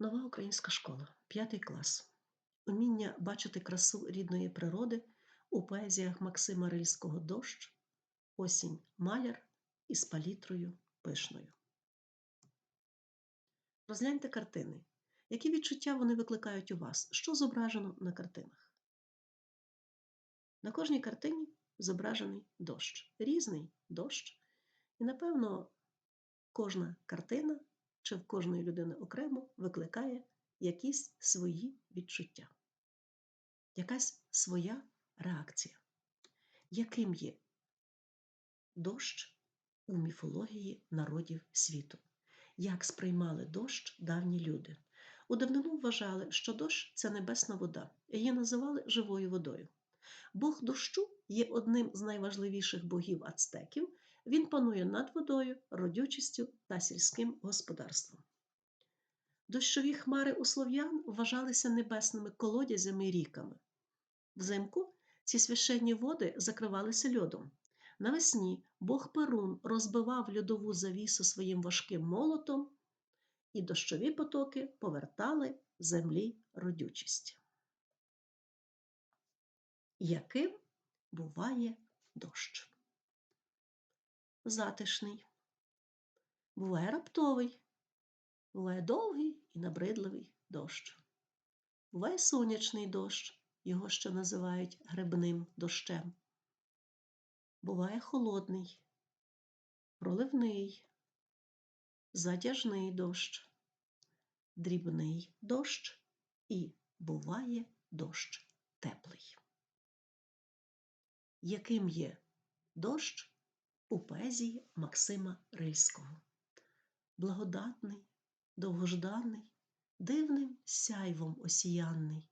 Нова українська школа, п'ятий клас. Уміння бачити красу рідної природи у поезіях Максима Рильського Дощ, Осінь маляр із палітрою пишною. Розгляньте картини. Які відчуття вони викликають у вас? Що зображено на картинах? На кожній картині зображений дощ. Різний дощ. І, напевно, кожна картина чи в кожної людини окремо викликає якісь свої відчуття, якась своя реакція. Яким є дощ у міфології народів світу? Як сприймали дощ давні люди? У давнину вважали, що дощ це небесна вода, її називали живою водою. Бог дощу є одним з найважливіших богів ацтеків, він панує над водою, родючістю та сільським господарством. Дощові хмари у слов'ян вважалися небесними колодязями і ріками. Взимку ці священні води закривалися льодом. Навесні бог Перун розбивав льодову завісу своїм важким молотом, і дощові потоки повертали землі родючість. Яким буває дощ? Затишний, буває раптовий, буває довгий і набридливий дощ. Буває сонячний дощ, його ще називають грибним дощем. Буває холодний, проливний, затяжний дощ, дрібний дощ і буває дощ теплий. Яким є дощ у поезії Максима Рильського? Благодатний, довгожданий, дивним сяйвом осіянний,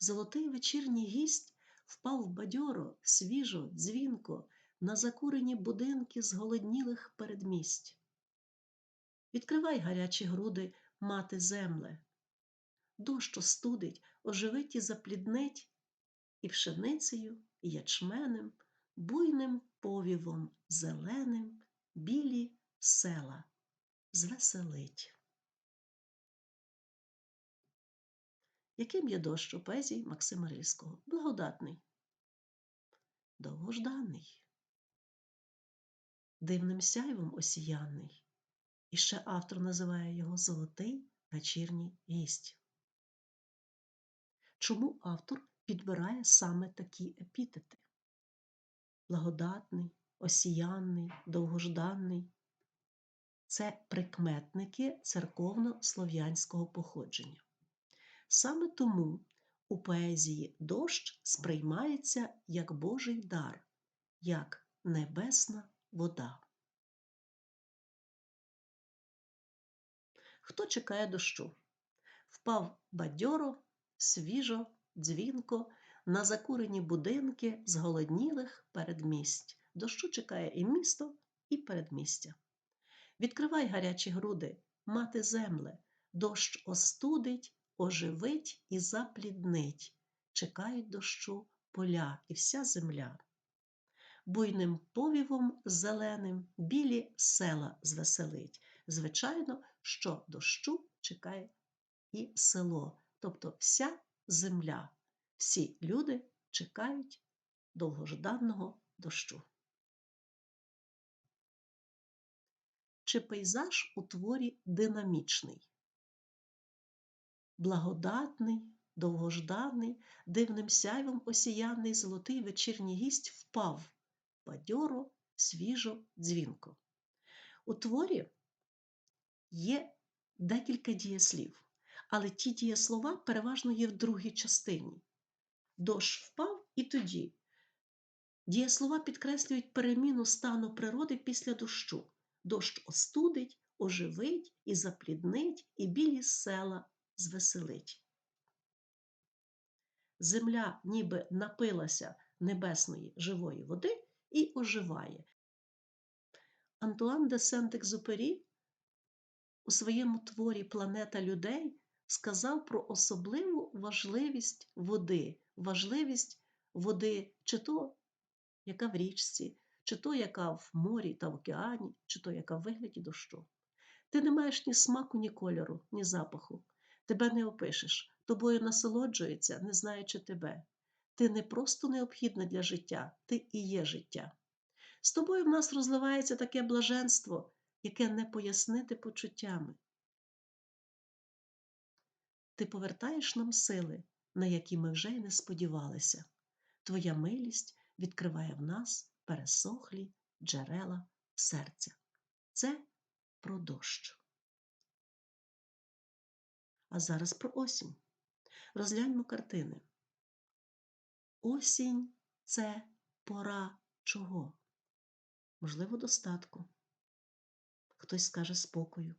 золотий вечірній гість впав бадьоро, свіжо, дзвінко на закурені будинки зголоднілих передмість. Відкривай гарячі груди, мати земле, дощ остудить, оживить і запліднить, і пшеницею, і ячменем, буйним повівом зеленим, білі села звеселить. Яким є дощ у поезії Максима Рильського? Благодатний, довгожданий, дивним сяйвом осіяний. І ще автор називає його Золотий вечірній гість. Чому автор підбирає саме такі епітети? Благодатний, осіянний, довгожданий це прикметники церковно-слов'янського походження. Саме тому у поезії дощ сприймається як Божий дар, як небесна вода. Хто чекає дощу? Впав бадьоро, свіжо, дзвінко, на закурені будинки зголоднілих передмість. Дощу чекає і місто, і передмістя. Відкривай гарячі груди, мати земле, дощ остудить, оживить і запліднить. Чекають дощу поля і вся земля. Буйним повівом зеленим білі села звеселить. Звичайно, що дощу чекає і село, тобто вся земля, всі люди чекають довгожданого дощу. Чи пейзаж у творі динамічний, благодатний, довгожданий, дивним сяйвом осіяний золотий вечірній гість впав бадьоро, свіжо, дзвінко. У творі є декілька дієслів, але ті дієслова переважно є в другій частині. Дощ впав і тоді. Дієслова підкреслюють переміну стану природи після дощу. Дощ остудить, оживить і запліднить, і білі села звеселить. Земля ніби напилася небесної живої води і оживає. Антуан де Сент-Екзупері у своєму творі Планета людей сказав про особливу важливість води, важливість води, чи то яка в річці, чи то яка в морі та в океані, чи то яка в вигляді дощу. Ти не маєш ні смаку, ні кольору, ні запаху. Тебе не опишеш, тобою насолоджується, не знаючи тебе. Ти не просто необхідна для життя, ти і є життя. З тобою в нас розливається таке блаженство, яке не пояснити почуттями. Ти повертаєш нам сили, на які ми вже й не сподівалися. Твоя милість відкриває в нас пересохлі джерела серця. Це про дощ. А зараз про осінь. Розгляньмо картини. Осінь це пора чого? Можливо, достатку. Хтось скаже спокою.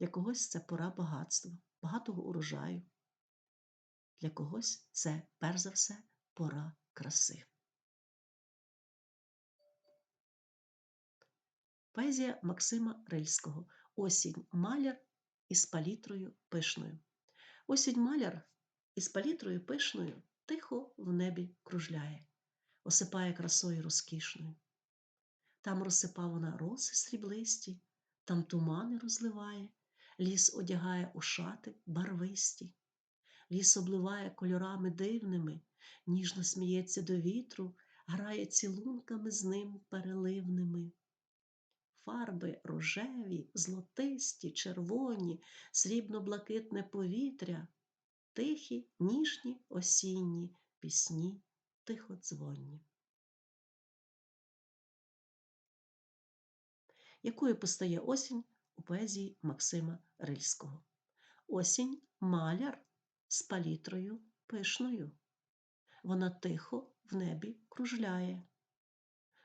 Для когось це пора багатства, багатого урожаю. Для когось це, перш за все, пора краси. Поезія Максима Рильського. Осінь маляр із палітрою пишною. Осінь маляр із палітрою пишною тихо в небі кружляє, осипає красою розкішною. Там розсипав вона роси сріблисті, там тумани розливає, ліс одягає у шати барвисті, ліс обливає кольорами дивними, ніжно сміється до вітру, грає цілунками з ним переливними. Фарби рожеві, злотисті, червоні, срібно-блакитне повітря, тихі, ніжні осінні пісні тиходзвонні. Якою постає осінь у поезії Максима Рильського? Осінь маляр з палітрою пишною. Вона тихо в небі кружляє,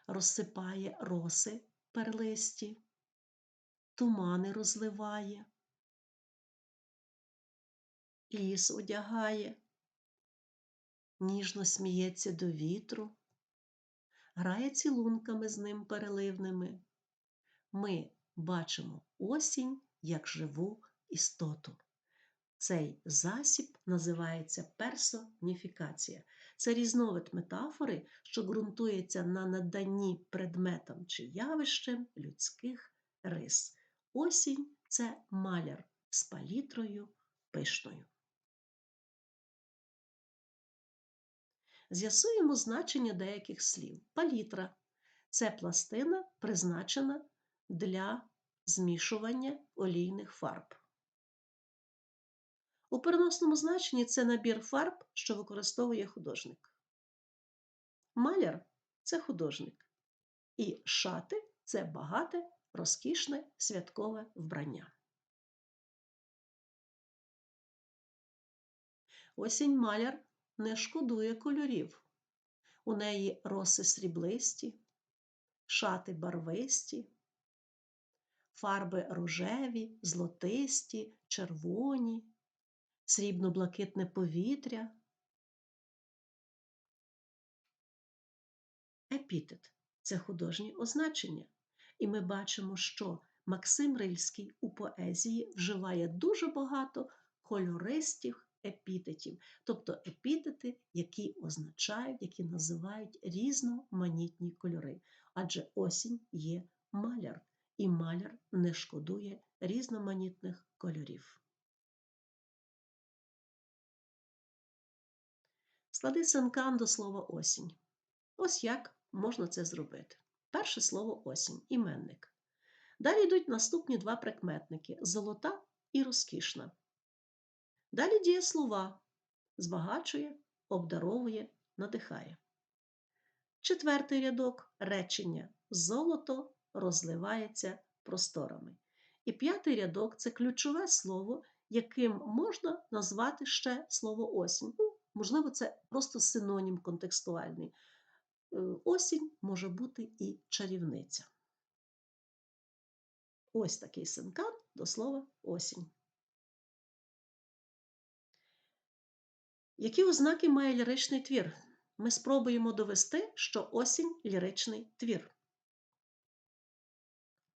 розсипає роси перлисті, тумани розливає, ліс одягає, ніжно сміється до вітру, грає цілунками з ним переливними. Ми бачимо осінь як живу істоту. Цей засіб називається персоніфікація. Це різновид метафори, що ґрунтується на наданні предметам чи явищем людських рис. Осінь це маляр з палітрою пишною. З'ясуємо значення деяких слів. Палітра це пластина, призначена для змішування олійних фарб. У переносному значенні це набір фарб, що використовує художник. Маляр це художник. І шати це багате, розкішне святкове вбрання. Осінь маляр не шкодує кольорів. У неї роси сріблисті, шати барвисті, фарби рожеві, злотисті, червоні, срібно-блакитне повітря. Епітет це художнє означення. І ми бачимо, що Максим Рильський у поезії вживає дуже багато кольористих епітетів, тобто епітети, які означають, які називають різноманітні кольори. Адже осінь є маляр, і маляр не шкодує різноманітних кольорів. Склади синкан до слова осінь. Ось як можна це зробити. Перше слово осінь іменник. Далі йдуть наступні два прикметники золота і розкішна. Далі дієслова збагачує, обдаровує, надихає. Четвертий рядок речення золото розливається просторами. І п'ятий рядок це ключове слово, яким можна назвати ще слово осінь. Ну, Можливо, це просто синонім контекстуальний. Е, осінь може бути і чарівниця. Ось такий синкан до слова осінь. Які ознаки має ліричний твір? Ми спробуємо довести, що осінь ліричний твір.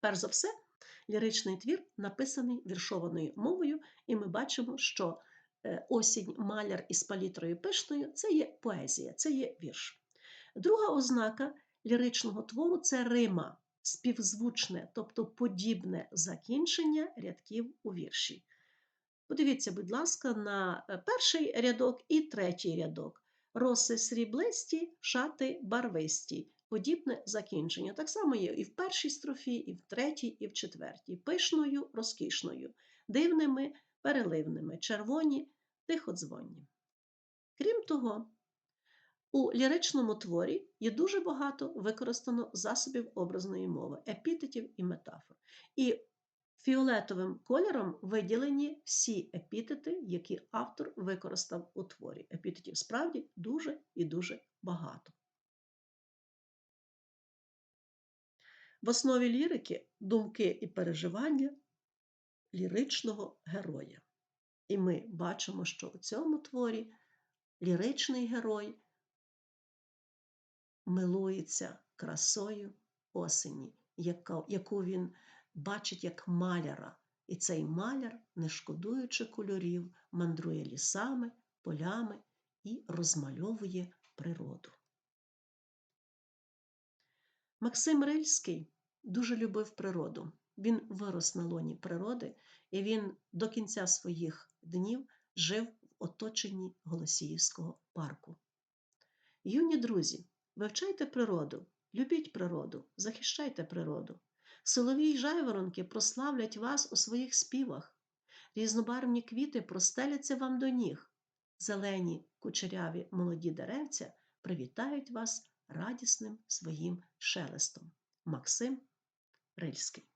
Перш за все, ліричний твір написаний віршованою мовою, і ми бачимо, що е, осінь маляр із палітрою пишною це є поезія, це є вірш. Друга ознака ліричного твору це рима, співзвучне, тобто подібне закінчення рядків у вірші. Подивіться, будь ласка, на е, перший рядок і третій рядок. Роси сріблисті, шати барвисті. Подібне закінчення. Так само є і в першій строфі, і в третій, і в четвертій. Пишною, розкішною, дивними, переливними, червоні, тиходзвонні. Крім того, у ліричному творі є дуже багато використано засобів образної мови, епітетів і метафор. І фіолетовим кольором виділені всі епітети, які автор використав у творі. Епітетів справді дуже і дуже багато. В основі лірики думки і переживання ліричного героя. І ми бачимо, що у цьому творі ліричний герой милується красою осені, яку він бачить як маляра. І цей маляр, не шкодуючи кольорів, мандрує лісами, полями і розмальовує природу. Максим Рильський дуже любив природу. Він вирос на лоні природи, і він до кінця своїх днів жив в оточенні Голосіївського парку. Юні друзі, вивчайте природу, любіть природу, захищайте природу. Солові й жайворонки прославлять вас у своїх співах. Різнобарвні квіти простеляться вам до ніг. Зелені кучеряві молоді деревця привітають вас радісним своїм шелестом. Максим Рильський